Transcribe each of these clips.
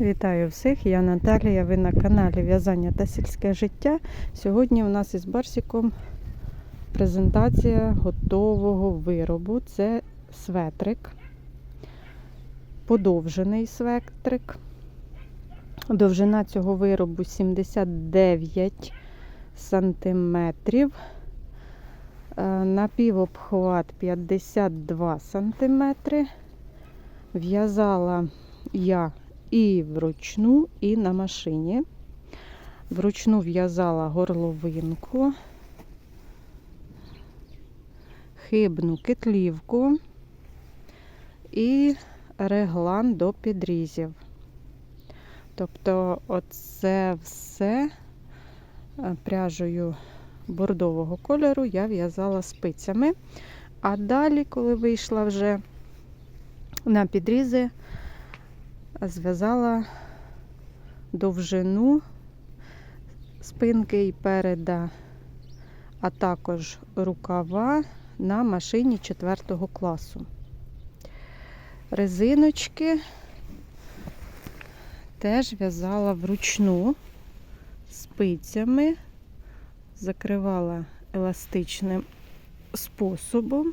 Вітаю всіх, я Наталія. Ви на каналі В'язання та сільське життя. Сьогодні у нас із Барсіком презентація готового виробу. Це светрик, подовжений светрик. Довжина цього виробу 79 сантиметрів. Е, Напівобхват 52 сантиметри. В'язала я і вручну, і на машині. Вручну в'язала горловинку, хибну китлівку і реглан до підрізів. Тобто, оце все е, пряжею бордового кольору я в'язала спицями. А далі, коли вийшла вже на підрізи, зв'язала довжину спинки і переда, а також рукава на машині 4 класу. Резиночки теж в'язала вручну спицями, закривала еластичним способом.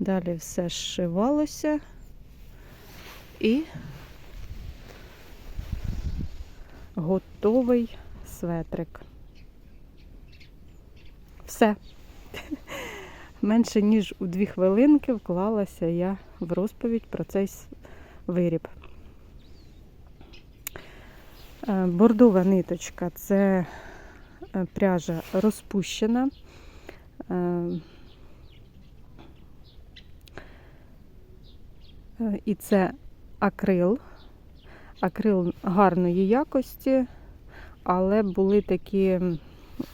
Далі все зшивалося і готовий светрик. Все. Менше ніж у дві хвилинки вклалася я в розповідь про цей виріб. Е, Бордова ниточка це е, пряжа розпущена. І це акрил. Акрил гарної якості, але були такі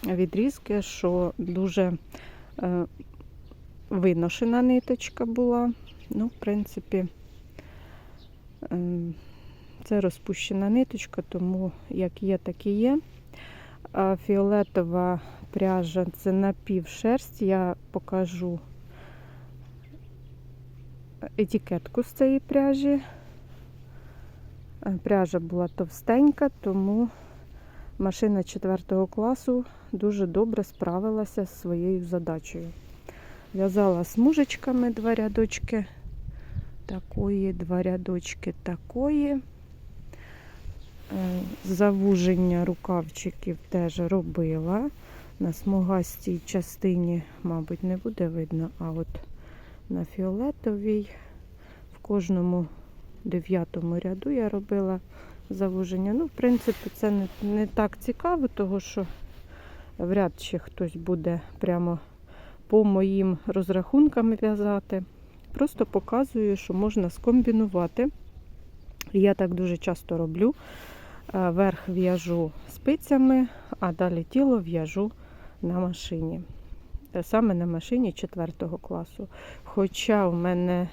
відрізки, що дуже е, виношена ниточка була. Ну, в принципі, е, це розпущена ниточка, тому як є, так і є. Фіолетова пряжа це напівшерсть. Я покажу етикетку з цієї пряжі. Е, Пряжа була товстенька, тому машина 4 класу дуже добре справилася з своєю задачею. В'язала смужечками два рядочки такої, два рядочки такої. Е, Завуження рукавчиків теж робила. На смугастій частині, мабуть, не буде видно, а от на фіолетовій. В кожному дев'ятому ряду я робила завуження. Ну, в принципі, це не, не так цікаво, тому що вряд чи хтось буде прямо по моїм розрахункам в'язати. Просто показую, що можна скомбінувати. Я так дуже часто роблю. Е, Верх в'яжу спицями, а далі тіло в'яжу на машині. Е, Саме на машині 4 класу. Хоча в мене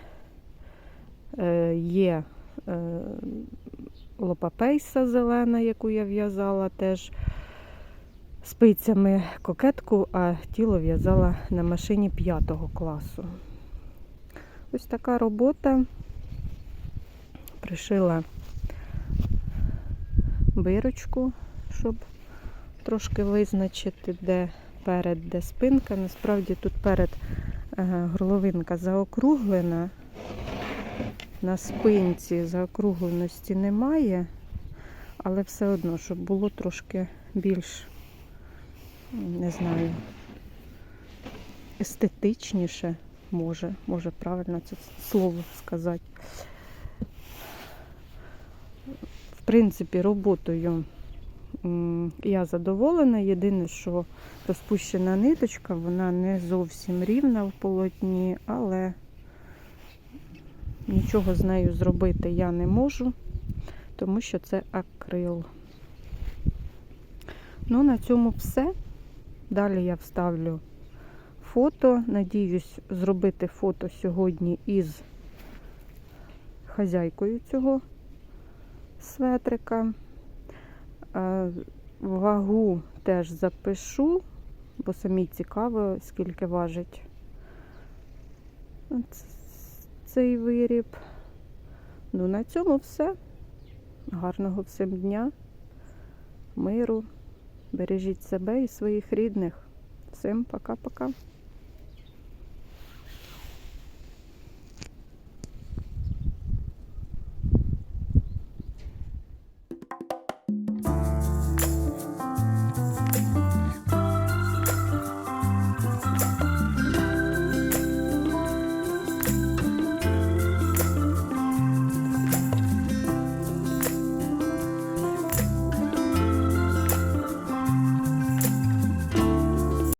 е, є е, лопапейса зелена, яку я в'язала теж спицями кокетку, а тіло в'язала на машині 5 класу. Ось така робота. Пришила бирочку, щоб трошки визначити, де перед, де спинка. Насправді тут перед горловинка заокруглена. На спинці заокругленості немає, але все одно, щоб було трошки більш, не знаю, естетичніше, може, може правильно це слово сказати. В принципі, роботою я задоволена. Єдине, що розпущена ниточка, вона не зовсім рівна в полотні, але нічого з нею зробити я не можу, тому що це акрил. Ну, на цьому все. Далі я вставлю фото. Надіюсь зробити фото сьогодні із хазяйкою цього светрика. Е, Вагу теж запишу, бо самі цікаво, скільки важить цей виріб. Ну, на цьому все. Гарного всім дня, миру. Бережіть себе і своїх рідних. Всім пока-пока.